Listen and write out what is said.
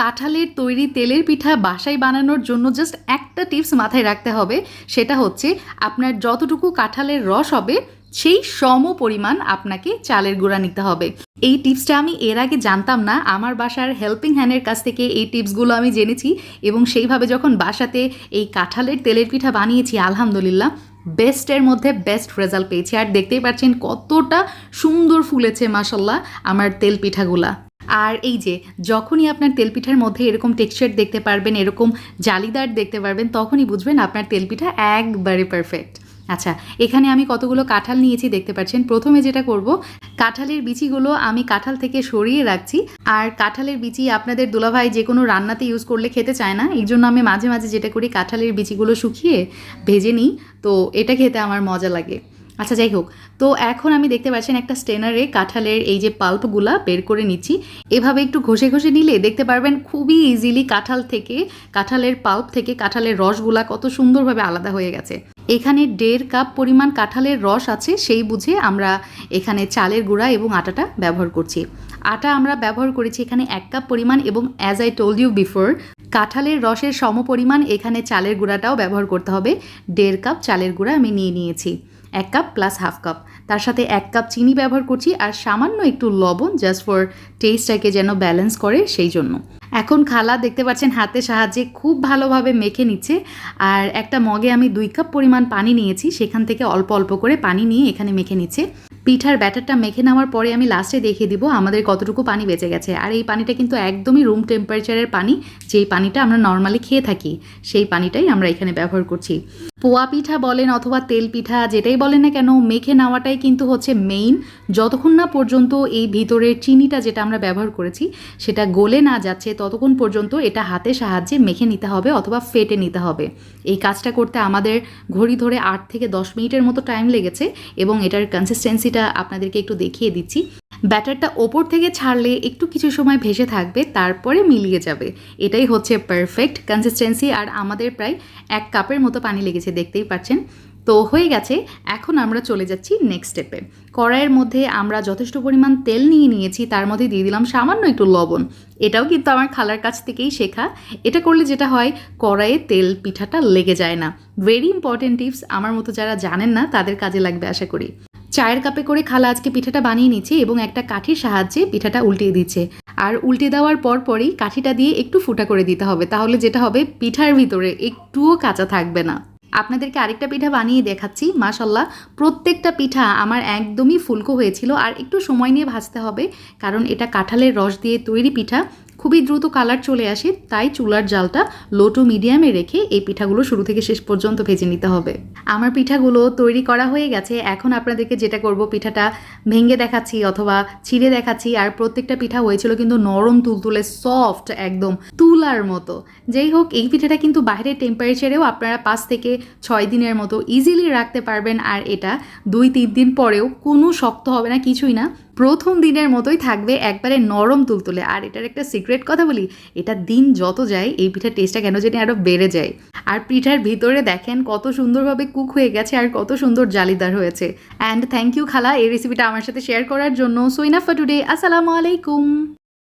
কাঁঠালের তৈরি তেলের পিঠা বাসায় বানানোর জন্য জাস্ট একটা টিপস মাথায় রাখতে হবে। সেটা হচ্ছে, আপনার যতটুকু কাঁঠালের রস হবে, সেই সম পরিমাণ আপনাকে চালের গুঁড়া নিতে হবে। এই টিপসটা আমি এর আগে জানতাম না, আমার বাসার হেল্পিং হ্যান্ডের কাছ থেকে এই টিপসগুলো আমি জেনেছি এবং সেইভাবে যখন বাসাতে এই কাঁঠালের তেলের পিঠা বানিয়েছি, আলহামদুলিল্লাহ বেস্টের মধ্যে বেস্ট রেজাল্ট পেয়েছি। আর দেখতেই পাচ্ছেন কতটা সুন্দর ফুলেছে মাসাল্লাহ আমার তেল পিঠাগুলা। আর এই যে, যখনই আপনার তেলপিঠার মধ্যে এরকম টেক্সচার দেখতে পারবেন, এরকম জালিদার দেখতে পারবেন, তখনই বুঝবেন আপনার তেলপিঠা একবারে পারফেক্ট আচ্ছা এখানে আমি কতগুলো কাঁঠাল নিয়েছি দেখতে পাচ্ছেন। প্রথমে যেটা করব, কাঁঠালের বিচিগুলো আমি কাঁঠাল থেকে সরিয়ে রাখছি। আর কাঁঠালের বিচি আপনাদের দুলাভাই যে কোনো রান্নাতে ইউজ করলে খেতে চায় না। এই জন্য আমি মাঝে মাঝে যেটা করি, কাঁঠালের বিচিগুলো শুকিয়ে ভেজে নিই। তো এটা খেতে আমার মজা লাগে। আচ্ছা যাই হোক। তো এখন আমি দেখতে পাচ্ছেন একটা স্টেনারে কাঁঠালের এই যে পাল্পগুলা বের করে নিচ্ছি। এভাবে একটু ঘষে ঘষে নিলে দেখতে পারবেন খুবই ইজিলি কাঁঠাল থেকে, কাঁঠালের পাল্প থেকে কাঁঠালের রসগুলা কত সুন্দরভাবে আলাদা হয়ে গেছে। এখানে দেড় কাপ পরিমাণ কাঁঠালের রস আছে, সেই বুঝে আমরা এখানে চালের গুঁড়া এবং আটাটা ব্যবহার করছি। আটা আমরা ব্যবহার করেছি এখানে এক কাপ পরিমাণ এবং as I tell you before কাঁঠালের রসের সম পরিমাণ এখানে চালের গুঁড়াটাও ব্যবহার করতে হবে। দেড় কাপ চালের গুঁড়া আমি নিয়ে নিয়েছি। এক কাপ প্লাস হাফ কাপ তার সাথে এক কাপ চিনি ব্যবহার করছি আর সামান্য একটু লবণ জাস্ট ফর টেস্টটাকে যেন ব্যালেন্স করে সেই জন্য। এখন খালা দেখতে পাচ্ছেন হাতের সাহায্যে খুব ভালোভাবে মেখে নিচ্ছে। আর একটা মগে আমি দুই কাপ পরিমাণ পানি নিয়েছি, সেখান থেকে অল্প অল্প করে পানি নিয়ে এখানে মেখে নিচ্ছে। পিঠার ব্যাটারটা মেখে নেওয়ার পরে আমি লাস্টে দেখিয়ে দিব আমাদের কতটুকু পানি বেঁচে গেছে। আর এই পানিটা কিন্তু একদমই রুম টেম্পারেচারের পানি, যেই পানিটা আমরা নর্মালি খেয়ে থাকি, সেই পানিটাই আমরা এখানে ব্যবহার করছি। পোয়া পিঠা বলেন অথবা তেল পিঠা যেটাই বলেন না কেন, মেখে নেওয়াটাই কিন্তু হচ্ছে মেইন যতক্ষণ না পর্যন্ত এই ভিতরের চিনিটা যেটা আমরা ব্যবহার করেছি, সেটা গলে না যাচ্ছে ততক্ষণ পর্যন্ত এটা হাতে সাহায্যে মেখে নিতে হবে অথবা ফেটে নিতে হবে। এই কাজটা করতে আমাদের ঘড়ি ধরে আট থেকে দশ মিনিটের মতো টাইম লেগেছে এবং এটার কনসিস্টেন্সিটা আপনাদেরকে একটু দেখিয়ে দিচ্ছি। ব্যাটারটা ওপর থেকে ছাড়লে একটু কিছু সময় ভেসে থাকবে, তারপরে মিলিয়ে যাবে। এটাই হচ্ছে পারফেক্ট কনসিস্টেন্সি আর আমাদের প্রায় এক কাপের মতো পানি লেগেছে, দেখতেই পাচ্ছেন। তো হয়ে গেছে, এখন আমরা চলে যাচ্ছি নেক্সট স্টেপে কড়াইয়ের মধ্যে আমরা যথেষ্ট পরিমাণ তেল নিয়ে নিয়েছি, তার মধ্যে দিয়ে দিলাম সামান্য একটু লবণ। এটাও কিন্তু আমার খালার কাছ থেকেই শেখা। এটা করলে যেটা হয়, কড়াইয়ে তেল পিঠাটা লেগে যায় না। ভেরি ইম্পর্টেন্ট টিপস আমার মতো যারা জানেন না, তাদের কাজে লাগবে, আশা করি। চায়ের কাপে করে খালা আজকে পিঠাটা বানিয়ে নিচ্ছে এবং একটা কাঠির সাহায্যে পিঠাটা উল্টিয়ে দিচ্ছে। আর উল্টে দেওয়ার পর পরই কাঠিটা দিয়ে একটু ফুটা করে দিতে হবে, তাহলে যেটা হবে পিঠার ভিতরে একটুও কাঁচা থাকবে না। আপনাদেরকে আরেকটা পিঠা বানিয়ে দেখাচ্ছি মাশাল্লাহ প্রত্যেকটা পিঠা আমার একদমই ফুলকো হয়েছিল, আর একটু সময় নিয়ে ভাজতে হবে, কারণ এটা কাঁঠালের রস দিয়ে তৈরি পিঠা। খুবই দ্রুত কালার চলে আসে, তাই চুলার জালটা লো টু মিডিয়ামে রেখে এই পিঠাগুলো শুরু থেকে শেষ পর্যন্ত ভেজে নিতে হবে। আমার পিঠাগুলো তৈরি করা হয়ে গেছে, এখন আপনাদেরকে যেটা করব, পিঠাটা ভেঙে দেখাচ্ছি অথবা ছিঁড়ে দেখাচ্ছি, আর প্রত্যেকটা পিঠা হয়েছিল কিন্তু নরম, তুলতুলে সফট একদম তুলার মতো। যেই হোক, এই পিঠাটা কিন্তু বাইরের টেম্পারেচারেও আপনারা পাঁচ থেকে ছয় দিনের মতো ইজিলি রাখতে পারবেন, আর এটা দুই তিন দিন পরেও কোনো শক্ত হবে না, কিছুই না। প্রথম দিনের মতোই থাকবে একবারে নরম তুলতুলে। আর এটার একটা সিক্রেট কথা বলি, এটা দিন যত যায়, এই পিঠার টেস্টটা কেন জানি আরও বেড়ে যায়। আর পিঠার ভিতরে দেখেন কত সুন্দরভাবে কুক হয়ে গেছে আর কত সুন্দর জালিদার হয়েছে। অ্যান্ড থ্যাংক ইউ খালা, এই রেসিপিটা আমার সাথে শেয়ার করার জন্য। সোইনাফা টুডে আসসালামু আলাইকুম